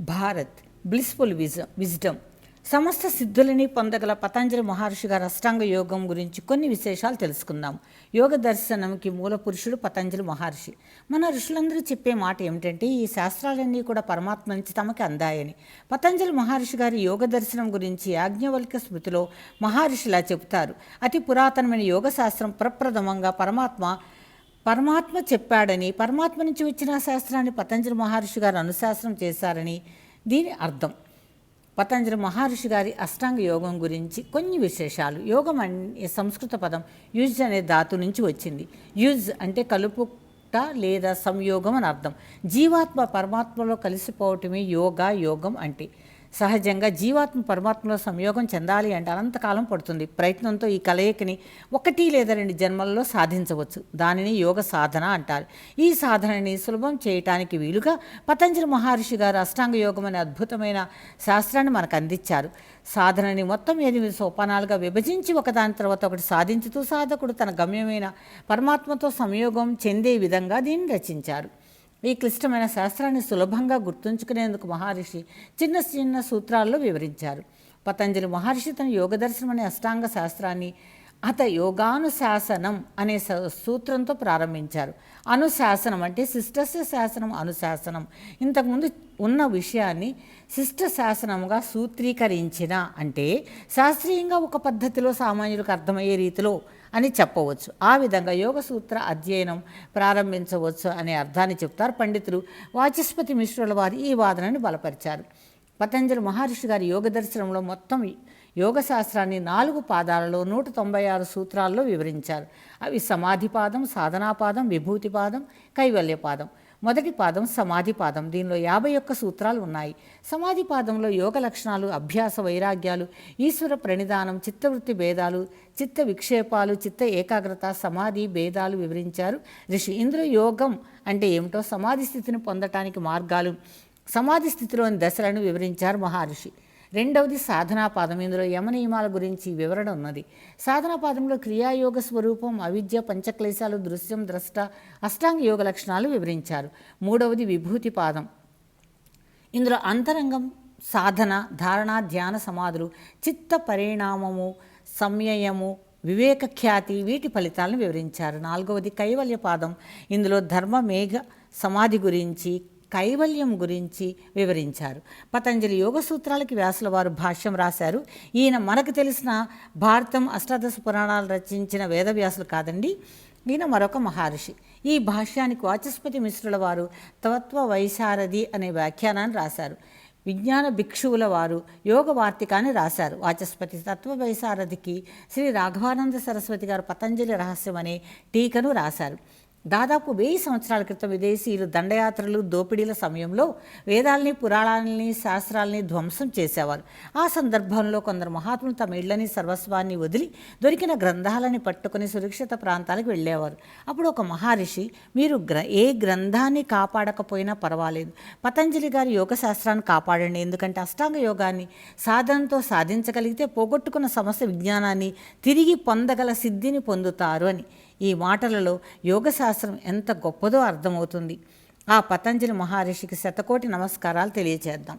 Bharat blissful విజ wisdom సమస్త సిద్ధులని పొందగల పతంజలి మహర్షి గారి అష్టాంగ యోగం గురించి కొన్ని విశేషాలు తెలుసుకుందాం. యోగ దర్శనంకి మూల పురుషుడు పతంజలి మహర్షి. మన ఋషులందరూ చెప్పే మాట ఏమిటంటే ఈ శాస్త్రాలన్నీ కూడా పరమాత్మ నుంచి తమకి అందాయని. పతంజలి మహర్షి గారి యోగ దర్శనం గురించి యాజ్ఞవల్క్య స్మృతిలో మహర్షిలా చెబుతారు. అతి పురాతనమైన యోగ శాస్త్రం ప్రప్రథమంగా పరమాత్మ పరమాత్మ చెప్పాడని పరమాత్మ నుంచి వచ్చిన శాస్త్రాన్ని పతంజలి మహర్షి గారు అనుశాసనం చేశారని దీని అర్థం. పతంజలి మహర్షి గారి అష్టాంగ యోగం గురించి కొన్ని విశేషాలు. యోగం అనే సంస్కృత పదం యుజ్ అనే ధాతు నుంచి వచ్చింది. యుజ్ అంటే కలుపుట లేదా సంయోగం అని అర్థం. జీవాత్మ పరమాత్మలో కలిసిపోవటమే యోగా యోగం అంటే. సహజంగా జీవాత్మ పరమాత్మలో సంయోగం చెందాలి అంటే అనంతకాలం పడుతుంది. ప్రయత్నంతో ఈ కలయికని ఒకటి లేదా రెండు జన్మల్లో సాధించవచ్చు. దానిని యోగ సాధన అంటారు. ఈ సాధనని సులభం చేయటానికి వీలుగా పతంజలి మహర్షి గారు అష్టాంగ యోగం అనే అద్భుతమైన శాస్త్రాన్ని మనకు అందించారు. సాధనని మొత్తం ఎనిమిది సోపానాలుగా విభజించి ఒకదాని తర్వాత ఒకటి సాధించుతూ సాధకుడు తన గమ్యమైన పరమాత్మతో సంయోగం చెందే విధంగా దీన్ని రచించారు. ఈ క్లిష్టమైన శాస్త్రాన్ని సులభంగా గుర్తుంచుకునేందుకు మహర్షి చిన్న చిన్న సూత్రాల్లో వివరించారు. పతంజలి మహర్షి తన యోగదర్శనం అనే అష్టాంగ శాస్త్రాన్ని అత యోగానుశాసనం అనే సూత్రంతో ప్రారంభించారు. అనుశాసనం అంటే శిష్టస్య శాసనం అనుశాసనం. ఇంతకుముందు ఉన్న విషయాన్ని శిష్ట శాసనంగా సూత్రీకరించిన అంటే శాస్త్రీయంగా ఒక పద్ధతిలో సామాన్యులకు అర్థమయ్యే రీతిలో అని చెప్పవచ్చు. ఆ విధంగా యోగ సూత్ర అధ్యయనం ప్రారంభించవచ్చు అనే అర్థాన్ని చెప్తారు పండితులు వాచస్పతి మిశ్రుల వారు ఈ వాదనని బలపరిచారు. పతంజలి మహర్షి గారి యోగ దర్శనంలో మొత్తం యోగ శాస్త్రాన్ని నాలుగు పాదాలలో నూట తొంభై ఆరు సూత్రాల్లో వివరించారు. అవి సమాధి పాదం సాధనాపాదం విభూతి పాదం మొదటి పాదం సమాధి పాదం. దీనిలో యాభై ఒక్క సూత్రాలు ఉన్నాయి. సమాధిపాదంలో యోగ లక్షణాలు అభ్యాస వైరాగ్యాలు ఈశ్వర ప్రణిధానం చిత్తవృత్తి భేదాలు చిత్త విక్షేపాలు చిత్త ఏకాగ్రత సమాధి భేదాలు వివరించారు. ఋషి ఇందులో యోగం అంటే ఏమిటో సమాధి స్థితిని పొందటానికి మార్గాలు సమాధి స్థితిలోని దశలను వివరించారు మహర్షి రెండవది సాధనా పాదం ఇందులో యమనియమాల గురించి వివరణ ఉన్నది. సాధనాపాదంలో క్రియాయోగ స్వరూపం అవిద్య పంచక్లేశాలు దృశ్యం ద్రష్ట అష్టాంగ యోగ లక్షణాలు వివరించారు. మూడవది విభూతి పాదం. ఇందులో అంతరంగం సాధన ధారణ ధ్యాన సమాధులు చిత్త పరిణామము సంయయము వివేక ఖ్యాతి వీటి ఫలితాలను వివరించారు. నాలుగవది కైవల్య పాదం. ఇందులో ధర్మ మేఘ సమాధి గురించి కైవల్యం గురించి వివరించారు. పతంజలి యోగ సూత్రాలకి వ్యాసుల వారు భాష్యం రాశారు. ఈయన మనకు తెలిసిన భారతం అష్టాదశ పురాణాలు రచించిన వేదవ్యాసులు కాదండి ఈయన మరొక మహర్షి. ఈ భాష్యానికి వాచస్పతి మిశ్రుల వారు తత్వ వైశారది అనే వ్యాఖ్యానాన్ని రాశారు. విజ్ఞాన భిక్షువుల వారు యోగ వార్తికాన్ని రాశారు. వాచస్పతి తత్వ వైశారథికి శ్రీ రాఘవానంద సరస్వతి గారు పతంజలి రహస్యం అనే టీకను రాశారు. దాదాపు వెయ్యి సంవత్సరాల క్రితం విదేశీయులు దండయాత్రలు దోపిడీల సమయంలో వేదాలని పురాణాలని శాస్త్రాలని ధ్వంసం చేసేవారు. ఆ సందర్భంలో కొందరు మహాత్ములు తమ ఇళ్ళని సర్వస్వాన్ని వదిలి దొరికిన గ్రంథాలని పట్టుకుని సురక్షిత ప్రాంతాలకు వెళ్ళేవారు. అప్పుడు ఒక మహర్షి మీరు గ్ర ఏ గ్రంథాన్ని కాపాడకపోయినా పర్వాలేదు. పతంజలి గారి యోగ శాస్త్రాన్ని కాపాడండి. ఎందుకంటే అష్టాంగ యోగాన్ని సాధనతో సాధించగలిగితే పోగొట్టుకున్న సమస్య విజ్ఞానాన్ని తిరిగి పొందగల సిద్ధిని పొందుతారు అని. ఈ మాటలలో యోగశాస్త్రం ఎంత గొప్పదో అర్థమవుతుంది. ఆ పతంజలి మహర్షికి శతకోటి నమస్కారాలు తెలియచేద్దాం.